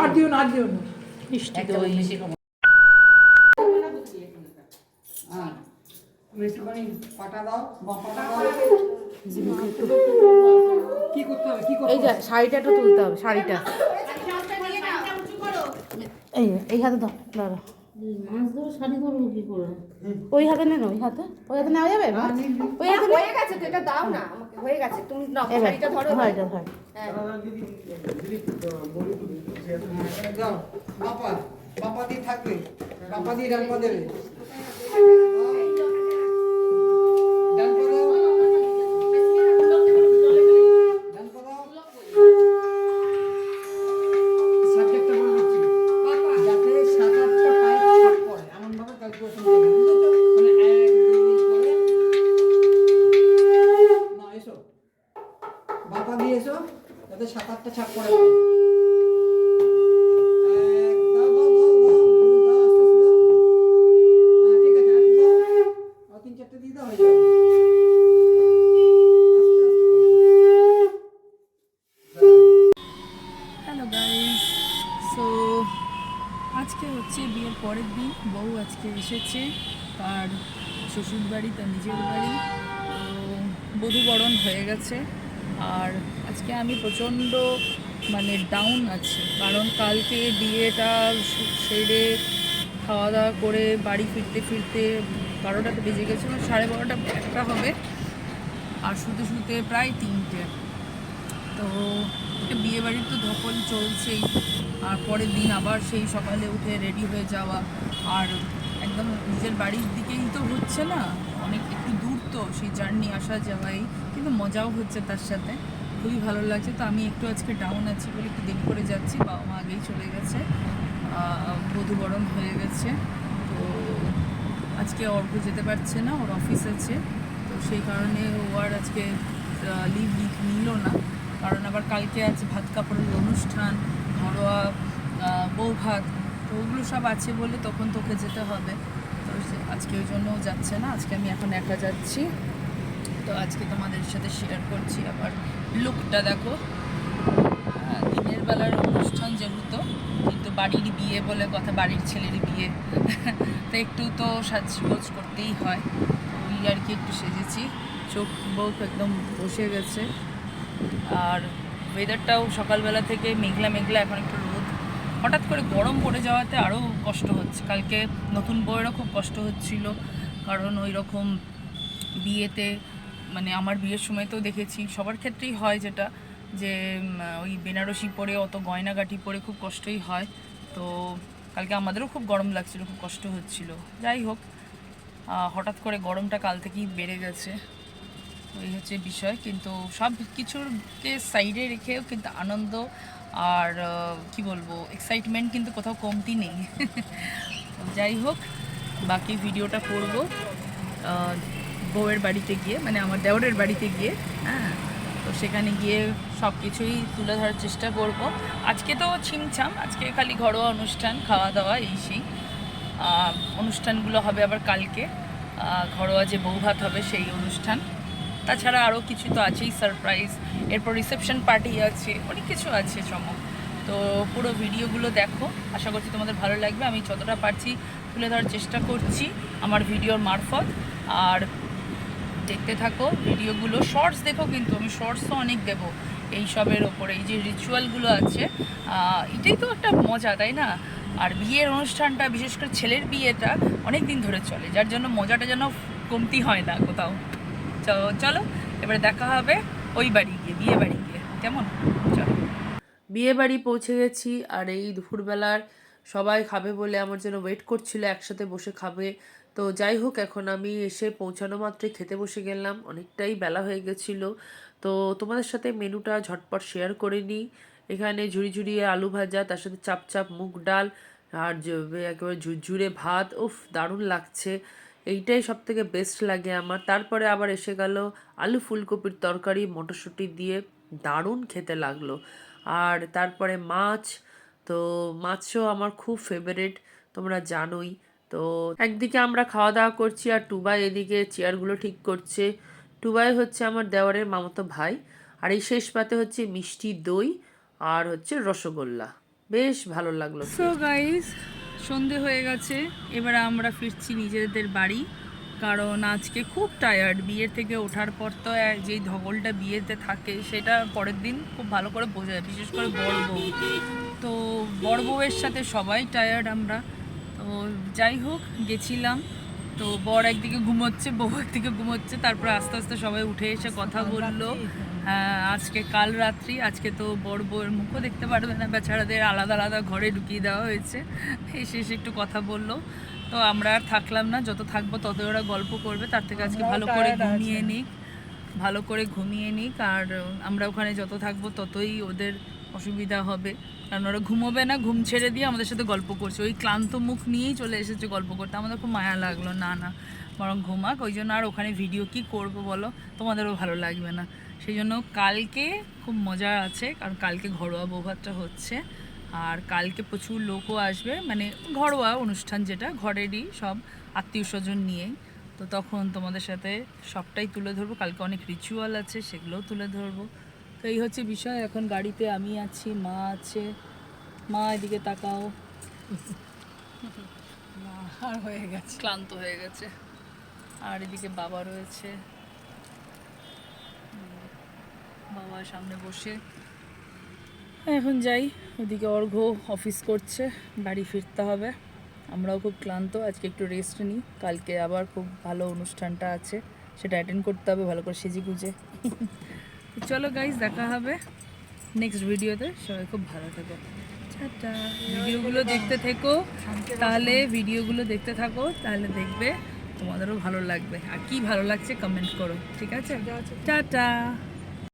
আর দিও না আর দিও না। মিষ্টি দই। হ্যাঁ। তুমি একটুখানি পাটা দাও বা দাও। কি করতে হবে কি করতে এই যে শাড়িটা একটু তুলতে হবে শাড়িটা। এই এই হাতে দাও দাঁড়া মাছ ধরে শাড়ি ধরবো কি করে? ওই হাতে নেন ওই হাতে। ওই হাতে নেওয়া যাবে? মা? ওই হাতে হয়ে গেছে তো এটা দাও না। আমাকে হয়ে গেছে তুমি নাও শাড়িটা ধরো হয় এটা হয়। হ্যাঁ, দাও বাপা বাপা দিয়ে থাকবে। বাপা দিয়ে ডান দেবে। হয়ে যাবে। আস্তে আস্তে হ্যালো গাইস সো আজকে হচ্ছে বিয়ের পরের দিন বউ আজকে এসেছে তার শ্বশুর বাড়ি তার নিজের বাড়ি। তো বধূবরণ হয়ে গেছে আর আজকে আমি প্রচণ্ড মানে ডাউন আছি। কারণ কালকে বিয়েটা সেরে খাওয়া দাওয়া করে বাড়ি ফিরতে ফিরতে বারোটাতে বেজে গেছিল, সাড়ে বারোটা একটা হবে। আর শুতে শুতে প্রায় তিনটে। তো একটা বিয়ে বাড়ির তো ধকল চলছেই। আর পরের দিন আবার সেই সকালে উঠে রেডি হয়ে যাওয়া। আর একদম নিজের বাড়ির দিকেই তো হচ্ছে না। অনেক একটু দূর তো, সেই জার্নি আসা যাওয়াই। কিন্তু মজাও হচ্ছে তার সাথে। খুবই ভালো লাগছে। তো আমি একটু আজকে ডাউন আছি বলে একটু দেরি করে যাচ্ছি বাবা মা আগেই চলে গেছে। আহ, বধূবরণ হয়ে গেছে। তো আজকে অর্ঘ যেতে পারছে না ওর অফিস আছে। তো সেই কারণে ও আর আজকে লিভ নিল না। কারণ আবার কালকে আছে ভাত কাপড়ের অনুষ্ঠান ঘরোয়া বউ ভাত। তো ওগুলো সব আছে বলে তখন তোকে যেতে হবে। তো আজকে ওই জন্য যাচ্ছে না। আজকে আমি এখন একা যাচ্ছি। তো আজকে তোমাদের সাথে শেয়ার করছি আবার। লুকটা দেখো। হ্যাঁ, দিনের বেলার অনুষ্ঠান যেহেতু কিন্তু বাড়ির বিয়ে বলে কথা বাড়ির ছেলের বিয়ে। তো একটু তো সাজগোজ করতেই হয়। ওই আর কি একটু সেজেছি। চোখ বউক একদম বসে গেছে। আর ওয়েদারটাও সকালবেলা থেকে মেঘলা মেঘলা এখন একটু রোদ। হঠাৎ করে গরম পড়ে যাওয়াতে আরও কষ্ট হচ্ছে। কালকে নতুন বউয়েরও খুব কষ্ট হচ্ছিল। কারণ ওই রকম বিয়েতে মানে আমার বিয়ের সময় তো দেখেছি, সবার ক্ষেত্রেই হয় যেটা, যে ওই বেনারসি পরে অত গয়নাগাটি পরে খুব কষ্টই হয়। তো কালকে আমাদেরও খুব গরম লাগছিল, খুব কষ্ট হচ্ছিল। যাই হোক হঠাৎ করে গরমটা কাল থেকেই বেড়ে গেছে। এই হচ্ছে বিষয়, কিন্তু সব কিছুরকে সাইডে রেখেও কিন্তু আনন্দ আর কি বলব এক্সাইটমেন্ট কিন্তু কোথাও কমতি নেই। যাই হোক, বাকি ভিডিওটা করব। বউয়ের বাড়িতে গিয়ে মানে আমার দেওরের বাড়িতে গিয়ে হ্যাঁ তো সেখানে গিয়ে সব কিছুই তুলে ধরার চেষ্টা করব। আজকে তো ছিমছাম, আজকে খালি ঘরোয়া অনুষ্ঠান খাওয়া দাওয়া এই সেই। অনুষ্ঠানগুলো হবে আবার কালকে। ঘরোয়া যে বউ ভাত হবে সেই অনুষ্ঠান। তাছাড়া আরও কিছু তো আছেই সারপ্রাইজ এরপর রিসেপশন পার্টি আছে, অনেক কিছু আছে, চমক। তো পুরো ভিডিওগুলো দেখো। আশা করছি তোমাদের ভালো লাগবে। আমি যতটা পারছি তুলে ধরার চেষ্টা করছি আমার ভিডিওর মারফত। আর দেখতে থাকো, ভিডিওগুলো শর্টস দেখো কিন্তু আমি শর্টসও অনেক দেবো এই সবের ওপরে, এই যে রিচুয়ালগুলো আছে এটাই তো একটা মজা, তাই না? আর বিয়ের অনুষ্ঠানটা, বিশেষ করে ছেলের বিয়েটা অনেক দিন ধরে চলে, যার জন্য মজাটা যেন কমতি হয় না কোথাও। চলো, এবারে দেখা হবে ওই বাড়ি গিয়ে, বিয়ে বাড়ি গিয়ে। কেমন? চলো। বিয়ে বাড়ি পৌঁছে গেছি, আর এই দুপুরবেলার সবাই খাবে বলে আমার জন্য ওয়েট করছিল, একসাথে বসে খাবে। তো যাই হোক, এখন আমি এসে পৌঁছানো মাত্রই খেতে বসে গেলাম, অনেকটাই বেলা হয়ে গেছিল। তো তোমাদের সাথে মেনুটা ঝটপট শেয়ার করে নিই। এখানে ঝুড়ি ঝুড়িয়ে আলু ভাজা, তার সাথে চাপ চাপ মুগ ডাল, আর একেবারে ঝুরঝুরে ভাত, উফ, দারুণ লাগছে। এইটাই সব থেকে বেস্ট লাগে আমার। তারপরে আবার এসে গেল আলু ফুলকপির তরকারি, মটরশুঁটি দিয়ে, দারুণ খেতে লাগল। আর তারপরে মাছ তো মাছও আমার খুব ফেভারিট তোমরা জানোই। তো একদিকে আমরা খাওয়া দাওয়া করছি আর টুবাই এদিকে চেয়ারগুলো ঠিক করছে। টুবাই হচ্ছে আমার দেওয়ারের মামাতো ভাই, আর এই শেষ পাতে হচ্ছে মিষ্টি দই আর হচ্ছে রসগোল্লা। বেশ ভালো লাগল। সো গাইস সন্ধে হয়ে গেছে, এবার আমরা ফিরছি নিজেদের বাড়ি। কারণ আজকে খুব টায়ার্ড বিয়ে থেকে ওঠার পর তো যেই ধগলটা বিয়েতে থাকে সেটা পরের দিন খুব ভালো করে বোঝা যায়, বিশেষ করে বড় বউ। তো বড় বউয়ের সাথে সবাই টায়ার্ড আমরা। তো যাই হোক, গেছিলাম। তো বর একদিকে ঘুমোচ্ছে বউ একদিকে ঘুমোচ্ছে তারপরে আস্তে আস্তে সবাই উঠে এসে কথা বলল। হ্যাঁ আজকে কাল রাত্রি আজকে তো বড় বউয়ের মুখও দেখতে পারবে না বেচারাদের আলাদা আলাদা ঘরে ঢুকিয়ে দেওয়া হয়েছে। এসে এসে একটু কথা বলল। তো আমরা আর থাকলাম না যত থাকব তত ওরা গল্প করবে তার থেকে আজকে ভালো করে ঘুমিয়ে নিক ভালো করে ঘুমিয়ে নিক আর আমরা ওখানে যত থাকব ততই ওদের অসুবিধা হবে। কারণ ওরা ঘুমোবে না, ঘুম ছেড়ে দিয়ে আমাদের সাথে গল্প করছে। ওই ক্লান্ত মুখ নিয়েই চলে এসেছে গল্প করতে। আমাদের খুব মায়া লাগল, না না, বরং ঘুমাক। ওই জন্য আর ওখানে ভিডিও কি করব বলো? তোমাদেরও ভালো লাগবে না। সেই জন্য কালকে খুব মজা আছে, কারণ কালকে ঘরোয়া বৌভাতটা হচ্ছে। আর কালকে প্রচুর লোকও আসবে মানে ঘরোয়া অনুষ্ঠান যেটা, ঘরেরই সব আত্মীয় স্বজন নিয়েই। তো তখন তোমাদের সাথে সবটাই তুলে ধরবো। কালকে অনেক রিচুয়াল আছে, সেগুলোও তুলে ধরবো। তো এই হচ্ছে বিষয় এখন গাড়িতে আমি আছি মা আছে। মা এদিকে তাকাও। আর হয়ে গেছে। ক্লান্ত হয়ে গেছে। আর এদিকে বাবা রয়েছে। হুম, বাবা সামনে বসে। এখন যাই ওদিকে অর্ঘ অফিস করছে বাড়ি ফিরতে হবে। আমরাও খুব ক্লান্ত আজকে একটু রেস্ট নিই। কালকে আবার খুব ভালো অনুষ্ঠানটা আছে সেটা অ্যাটেন্ড করতে হবে ভালো করে সেজে গুজে তো চলো গাইজ দেখা হবে নেক্সট ভিডিওতে সবাই খুব ভালো থেকো। টাটা। ভিডিওগুলো দেখতে থেকো। তাহলে ভিডিওগুলো দেখতে থাকো তাহলে দেখবে তোমাদেরও ভালো লাগবে। আর কি ভালো লাগছে কমেন্ট করো ঠিক আছে। টাটা।